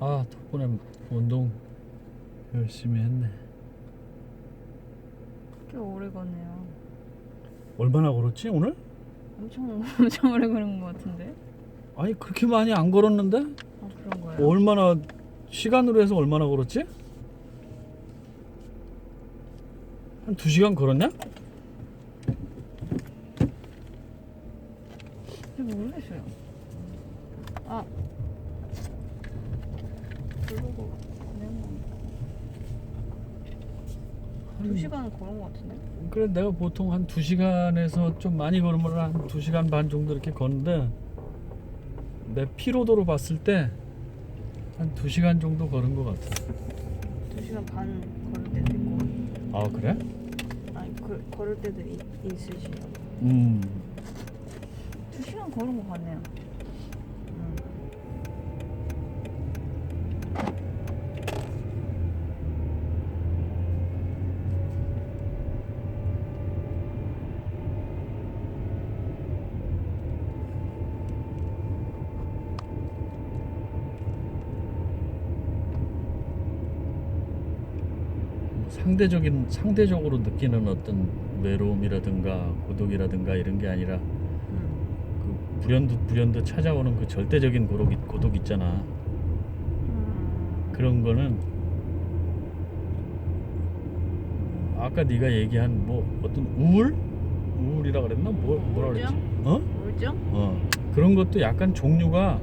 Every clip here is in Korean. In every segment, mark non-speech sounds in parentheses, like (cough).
아 덕분에 운동 열심히 했네 꽤 오래 걷네요. 얼마나 걸었지 오늘? 엄청 (laughs) 엄청 오래 걸은 것 같은데. 아니 그렇게 많이 안 걸었는데 아 그런 거예요? 얼마나 시간으로 해서 얼마나 걸었지? 한 2시간 걸었냐? 잘 모르겠어요. 아. 그러고 그냥 한- 두 시간 걸은 것 같은데. 그래 내가 보통 한 2시간에서 좀 많이 걸으면 한 2시간 반 정도 이렇게 걷는데 내 피로도로 봤을 때 한 2시간 정도 걸은 것 같아 두 시간 반 걸을 때도 있고. 아 그래? 아니 그, 걸을 때도 이, 있으시요. 음두 시간 걸은 것 같네요. 상대적인 상대적으로 느끼는 어떤 외로움이라든가 고독이라든가 이런 게 아니라 음. 그 불현듯 불현듯 찾아오는 그 절대적인 고독, 있- 고독 있잖아 음. 그런 거는 아까 네가 얘기한 뭐 어떤 우울? 우울이라 그랬나? 뭐, 뭐라 그랬지? 어? 우울증? 어 그런 것도 약간 종류가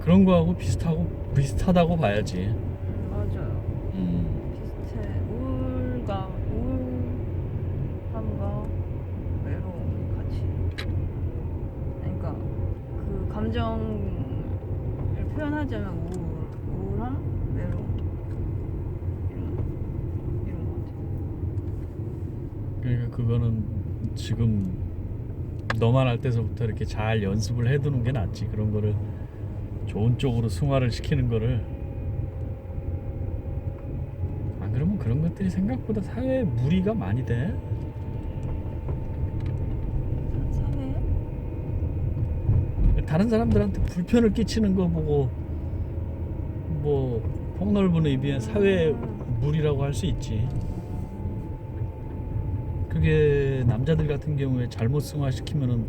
그런 거하고 비슷하고 비슷하다고 봐야지 맞아요. 음. 비슷해. 우울과 우울함과 외로움이 같이. 그러니까 그 감정을 표현하자면 우울, 우울함, 외로움? 이런 이런 것 같아요. 그러니까 그거는 지금 너만 할 때서부터 이렇게 잘 연습을 해두는 게 낫지. 그런 거를 좋은 쪽으로 승화를 시키는 거를. 안 그러면 그런 것들이 생각보다 사회에 무리가 많이 돼 사- 사회에 다른 사람들한테 불편을 끼치는 거 보고 뭐 폭넓은 의미의 사회에 무리라고 할 수 있지. 그게 남자들 같은 경우에 잘못 승화시키면은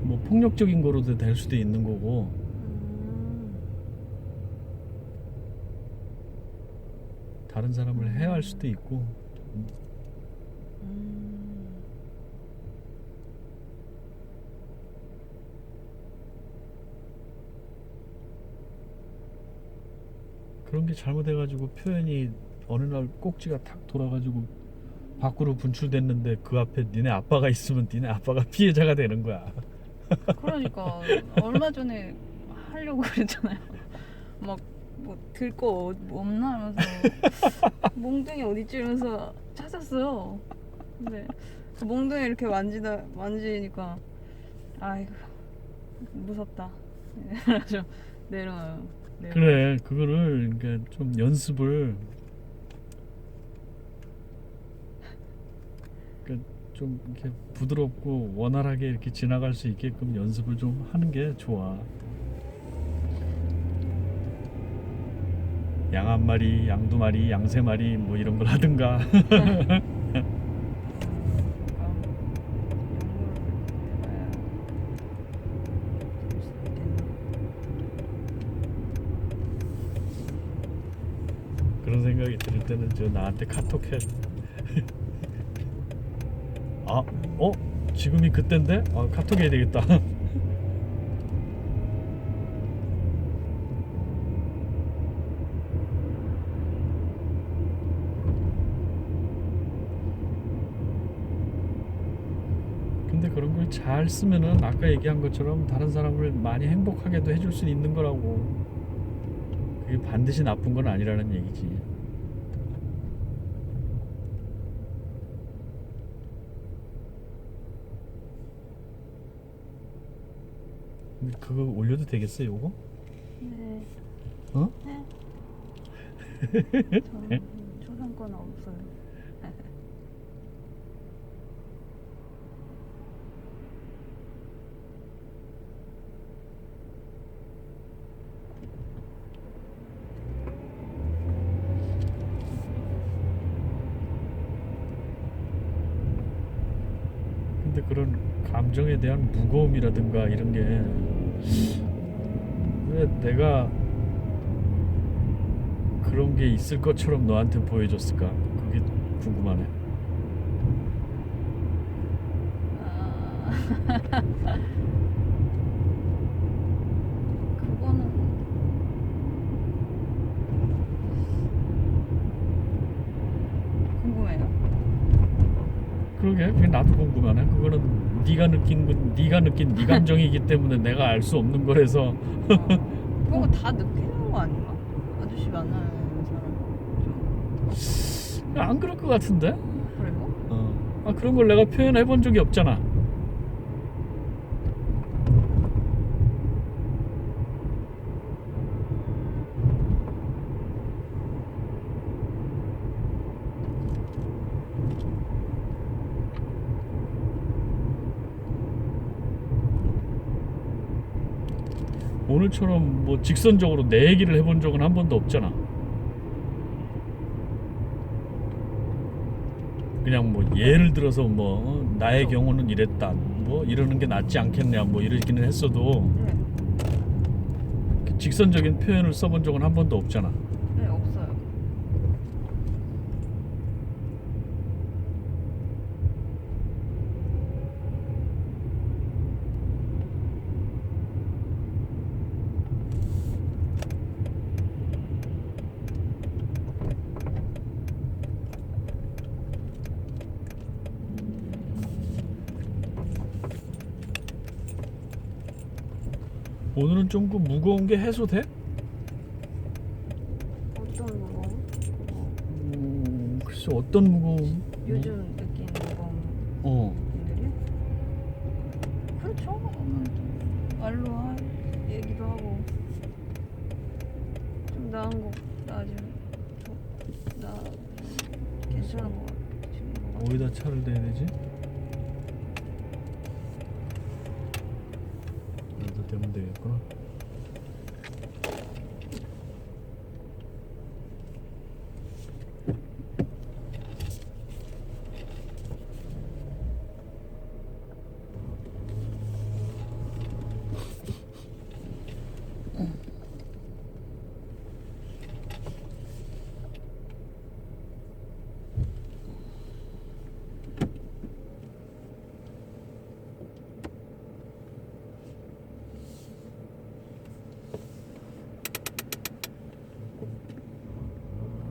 뭐 폭력적인 거로도 될 수도 있는 거고. 음, 다른 사람을 해할 수도 있고. 음. 그런 게 잘못해가지고 표현이 어느 날 꼭지가 탁 돌아가지고 밖으로 분출됐는데 그 앞에 니네 아빠가 있으면 니네 아빠가 피해자가 되는 거야. 그러니까 얼마 전에 하려고 그랬잖아요. 막 뭐 들거 없나 하면서 몽둥이 어디지 이러면서 찾았어요. 근데 그 몽둥이 이렇게 만지다 만지니까 아이고 무섭다. (laughs) 내려와요. 내려. 그래 그거를 그러니까 좀 연습을 그러니까 좀 이렇게 부드럽고 원활하게 이렇게 지나갈 수 있게끔 연습을 좀 하는 게 좋아. 양 한 마리, 양 두 마리, 양 세 마리 뭐 이런 걸 하든가. (laughs) 그러니까 연구를 해봐야 될수 있겠네. 그런 생각이 들 때는 저 나한테 카톡 해. (laughs) 아, 어? 지금이 그때인데? 아, 카톡 해야 되겠다. (laughs) 근데 그런 걸 잘 쓰면은 아까 얘기한 것처럼 다른 사람을 많이 행복하게도 해줄 수 있는 거라고. 그게 반드시 나쁜 건 아니라는 얘기지. 그거 올려도 되겠어요, 요거? 네. 어? 네. (laughs) 저는 초상권 없어요. 근데 그런 감정에 대한 무거움이라든가 이런 게 왜 내가 그런 게 있을 것처럼 너한테 보여줬을까? 그게 궁금하네. 아... (laughs) 그거는 궁금해요. 그게 나도 궁금하네. 그거는 네가 느낀 건 네가 느낀 네 감정이기 (laughs) 때문에 내가 알 수 없는 거라서 어, 그거 다 (laughs) 느끼는 거 아닌가? 아저씨 만나는 사람 좀 안 그럴 것 같은데. 그래요? 어. 아 그런 걸 내가 표현해 본 적이 없잖아. 오늘처럼 뭐 직선적으로 내 얘기를 해본 적은 한 번도 없잖아. 그냥 뭐 예를 들어서 뭐 어, 나의 그렇죠. 경우는 이랬다 뭐 이러는 게 낫지 않겠냐 뭐 이러기는 했어도 네, 직선적인 표현을 써본 적은 한 번도 없잖아. 네 없어요. 오늘은 좀 그 무거운 게 해소돼? 어떤 무거움? 음, 글쎄 어떤 무거움? 요즘 느끼는 무거움 어. 그렇죠. 아무래도 말로 하, 얘기도 하고 좀 나은 거 나아지면 더- 나 괜찮은 거 같아. 어디다 차를 대야 되지? 대면 되겠구나.